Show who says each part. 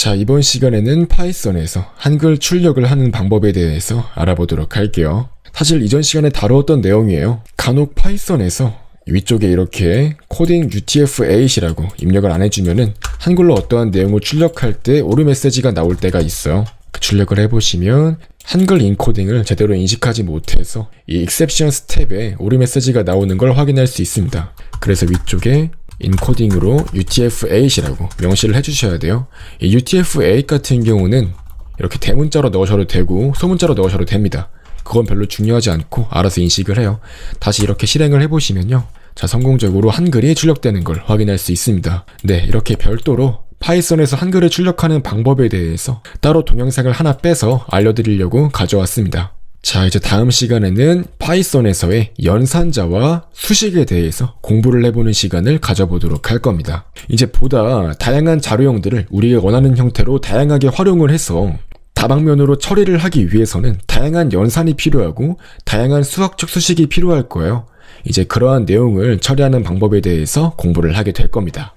Speaker 1: 자, 이번 시간에는 파이썬에서 한글 출력을 하는 방법에 대해서 알아보도록 할게요. 사실 이전 시간에 다루었던 내용이에요. 간혹 파이썬에서 위쪽에 이렇게 코딩 UTF-8이라고 입력을 안 해주면은 한글로 어떠한 내용을 출력할 때 오류 메시지가 나올 때가 있어요. 그 출력을 해보시면 한글 인코딩을 제대로 인식하지 못해서 이 익셉션 스텝에 오류 메시지가 나오는 걸 확인할 수 있습니다. 그래서 위쪽에 인코딩으로 UTF-8이라고 명시를 해주셔야 돼요. 이 UTF-8 같은 경우는 이렇게 대문자로 넣으셔도 되고 소문자로 넣으셔도 됩니다. 그건 별로 중요하지 않고 알아서 인식을 해요. 다시 이렇게 실행을 해보시면요. 자, 성공적으로 한글이 출력되는 걸 확인할 수 있습니다. 네, 이렇게 별도로 파이썬에서 한글을 출력하는 방법에 대해서 따로 동영상을 하나 빼서 알려드리려고 가져왔습니다. 자, 이제 다음 시간에는 파이썬에서의 연산자와 수식에 대해서 공부를 해보는 시간을 가져보도록 할 겁니다. 이제 보다 다양한 자료형들을 우리가 원하는 형태로 다양하게 활용을 해서 다방면으로 처리를 하기 위해서는 다양한 연산이 필요하고 다양한 수학적 수식이 필요할 거예요. 이제 그러한 내용을 처리하는 방법에 대해서 공부를 하게 될 겁니다.